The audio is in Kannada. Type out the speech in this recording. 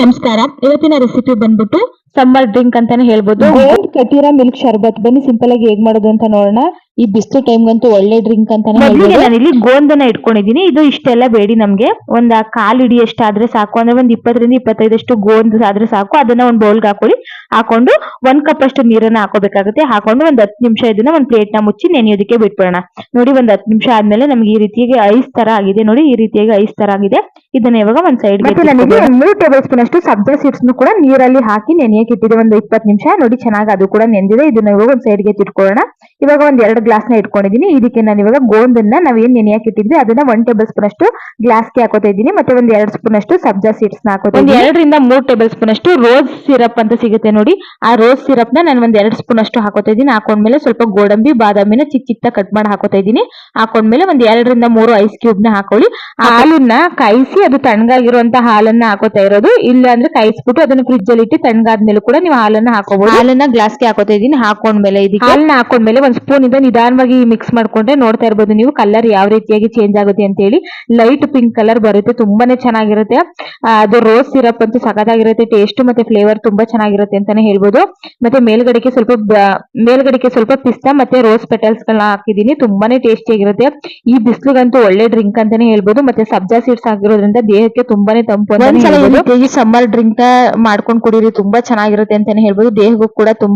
ನಮಸ್ಕಾರ. ಇವತ್ತಿನ ರೆಸಿಪಿ ಬಂದ್ಬಿಟ್ಟು ಸಮ್ಮರ್ ಡ್ರಿಂಕ್ ಅಂತಾನೆ ಹೇಳ್ಬೋದು. ಗೋಲ್ಡ್ ಕಟೀರಾ ಮಿಲ್ಕ್ ಶರ್ಬತ್. ಬನ್ನಿ ಸಿಂಪಲ್ ಆಗಿ ಹೇಗ್ ಮಾಡೋದು ಅಂತ ನೋಡೋಣ. ಈ ಬಿಸಿಲು ಟೈಮ್ಗಂತೂ ಒಳ್ಳೆ ಡ್ರಿಂಕ್ ಅಂತಾನೆ ಮೊದಲಿಗೆ ನಾನು ಇಲ್ಲಿ ಗೋಂದನ್ನ ಇಟ್ಕೊಂಡಿದೀನಿ ಇದು ಇಷ್ಟೆಲ್ಲ ಬೇಡಿ ನಮ್ಗೆ. ಒಂದ್ ಕಾಲ್ ಇಡಿ ಎಷ್ಟಾದ್ರೆ ಸಾಕು. ಅಂದ್ರೆ ಒಂದ್ ಇಪ್ಪತ್ತರಿಂದ ಇಪ್ಪತ್ತೈದಷ್ಟು ಗೋಂದ್ ಆದ್ರೆ ಸಾಕು. ಅದನ್ನ ಒಂದ್ ಬೌಲ್ಗೆ ಹಾಕೊಳ್ಳಿ. ಹಾಕೊಂಡು ಒಂದ್ ಕಪ್ ಅಷ್ಟು ನೀರನ್ನ ಹಾಕೋಬೇಕಾಗುತ್ತೆ. ಹಾಕೊಂಡು ಒಂದ್ ಹತ್ತು ನಿಮಿಷ ಇದನ್ನ ಒಂದ್ ಪ್ಲೇಟ್ನ ಮುಚ್ಚಿ ನೆನೆಯೋದಕ್ಕೆ ಬಿಟ್ಬಿಡೋಣ. ನೋಡಿ ಒಂದ್ ಹತ್ತು ನಿಮಿಷ ಆದ್ಮೇಲೆ ನಮ್ಗೆ ಈ ರೀತಿಯಾಗಿ ಐಸ್ ತರ ಆಗಿದೆ. ನೋಡಿ ಈ ರೀತಿಯಾಗಿ ಐಸ್ ತರ ಆಗಿದೆ. ಇದನ್ನ ಇವಾಗ ಒಂದ್ ಸೈಡ್ ನನಗೆ ಮೂರು ಟೇಬಲ್ ಸ್ಪೂನ್ ಅಷ್ಟು ಸಬ್ಜಾ ಸೀಡ್ಸ್ ಕೂಡ ನೀರಲ್ಲಿ ಹಾಕಿ ನೆನೆಯಕ್ಕೆ ಇಟ್ಟಿದೆ. ಒಂದು ಇಪ್ಪತ್ತು ನಿಮಿಷ. ನೋಡಿ ಚೆನ್ನಾಗಿ ಅದು ಕೂಡ ನೆಂದಿದೆ. ಇದನ್ನ ಇವಾಗ ಒಂದ್ ಸೈಡ್ಗೆ ತಿಟ್ಕೊಳ್ಳೋಣ ಇವಾಗ ಒಂದ್ ಎರಡು ಗ್ಲಾಸ್ನ ಇಟ್ಕೊಂಡಿದೀನಿ ಇದಕ್ಕೆ ನಾನು ಇವಾಗ ಗೋಂದನ್ನ ನಾವೇನ್ ಏನ್ ನೆನೆಯಕ್ಕೆ ಇಟ್ಟಿದ್ವಿ ಅದನ್ನ ಒನ್ ಟೇಬಲ್ ಸ್ಪೂನ್ ಅಷ್ಟು ಗ್ಲಾಸ್ಗೆ ಹಾಕೋತಾ ಇದ್ದೀನಿ. ಮತ್ತೆ ಒಂದ್ ಎರಡ್ ಸ್ಪೂನ್ ಅಷ್ಟು ಸಬ್ಜಾ ಸೀಡ್ಸ್ನ ಹಾಕೋತಾ ಒಂದ್ ಎರಡರಿಂದ ಮೂರ್ ಟೇಬಲ್ ಸ್ಪೂನ್ ಅಷ್ಟು ರೋಸ್ ಸಿರಪ್ ಅಂತ ಸಿಗುತ್ತೆ ನೋಡಿ. ಆ ರೋಸ್ ಸಿರಪ್ನ ನಾನು ಒಂದ್ ಎರಡ್ ಸ್ಪೂನ್ ಅಷ್ಟು ಹಾಕೋತಾ ಇದ್ದೀನಿ. ಹಾಕೊಂಡ್ಮೇಲೆ ಸ್ವಲ್ಪ ಗೋಡಂಬಿ ಬಾದಾಮಿನ ಚಿಕ್ಕ ಚಿಕ್ಕ ಕಟ್ ಮಾಡಿ ಹಾಕೋತಾ ಇದ್ದೀನಿ. ಹಾಕೊಂಡ್ಮೇಲೆ ಒಂದ್ ಎರಡರಿಂದ ಮೂರು ಐಸ್ ಕ್ಯೂಬ್ನ ಹಾಕೊಳ್ಳಿ. ಹಾಲನ್ನ ಕಾಯಿಸಿ ಅದು ತಣ್ಣಗಾಗಿರುವಂತ ಹಾಲನ್ನ ಹಾಕೋತಾ ಇರೋದು. ಇಲ್ಲ ಅಂದ್ರೆ ಕಾಯಿಸ್ಬಿಟ್ಟು ಅದನ್ನ ಫ್ರಿಜ್ ಅಲ್ಲಿ ಇಟ್ಟು ತಣ್ಣಗಾದ್ಮೇಲೆ ಕೂಡ ನೀವು ಹಾಲನ್ನ ಹಾಕೋಬಹುದು ಹಾಲನ್ನ ಗ್ಲಾಸ್ಗೆ ಹಾಕೋತಾ ಇದ್ದೀನಿ ಹಾಕೊಂಡ್ಮೇಲೆ ಇದಕ್ಕೆ. ಹಾಲನ್ನ ಹಾಕೊಂಡ್ಮೇಲೆ ಒಂದ್ ಸ್ಪೂನ್ ಇಂದ ನಿಧಾನವಾಗಿ ಮಿಕ್ಸ್ ಮಾಡ್ಕೊಂಡ್ರೆ ನೋಡ್ತಾ ಇರ್ಬೋದು ನೀವು ಕಲರ್ ಯಾವ ರೀತಿಯಾಗಿ ಚೇಂಜ್ ಆಗುತ್ತೆ ಅಂತ ಹೇಳಿ ಲೈಟ್ ಪಿಂಕ್ ಕಲರ್ ಬರುತ್ತೆ ತುಂಬಾನೇ ಚೆನ್ನಾಗಿರುತ್ತೆ. ಅದು ರೋಸ್ ಸಿರಪ್ ಅಂತೂ ಸಖತ್ತಾಗಿರುತ್ತೆ ಟೇಸ್ಟ್ ಮತ್ತೆ ಫ್ಲೇವರ್ ತುಂಬಾ ಚೆನ್ನಾಗಿರುತ್ತೆ ಅಂತಾನೆ ಹೇಳ್ಬೋದು. ಮತ್ತೆ ಮೇಲ್ಗಡೆಗೆ ಸ್ವಲ್ಪ ಮೇಲ್ಗಡೆಗೆ ಸ್ವಲ್ಪ ಪಿಸ್ತಾ ಮತ್ತೆ ರೋಸ್ ಪೆಟಲ್ಸ್ ಗಳನ್ನ ಹಾಕಿದೀನಿ ತುಂಬಾನೇ ಟೇಸ್ಟಿ ಆಗಿರುತ್ತೆ. ಈ ಬಿಸಿಲಿಗಂತೂ ಒಳ್ಳೆ ಡ್ರಿಂಕ್ ಅಂತಾನೆ ಹೇಳ್ಬೋದು. ಮತ್ತೆ ಸಬ್ಜಾ ಸೀಡ್ಸ್ ಹಾಕಿರೋದ್ರಿಂದ ದೇಹಕ್ಕೆ ತುಂಬಾನೇ ತಂಪು. ಸಮ್ಮರ್ ಡ್ರಿಂಕ್ ಮಾಡ್ಕೊಂಡ್ ಕುಡೀರಿ ತುಂಬಾ ಚೆನ್ನಾಗಿರುತ್ತೆ ಅಂತಾನೆ ಹೇಳ್ಬೋದು ದೇಹಕ್ಕೂ ಕೂಡ ತುಂಬಾ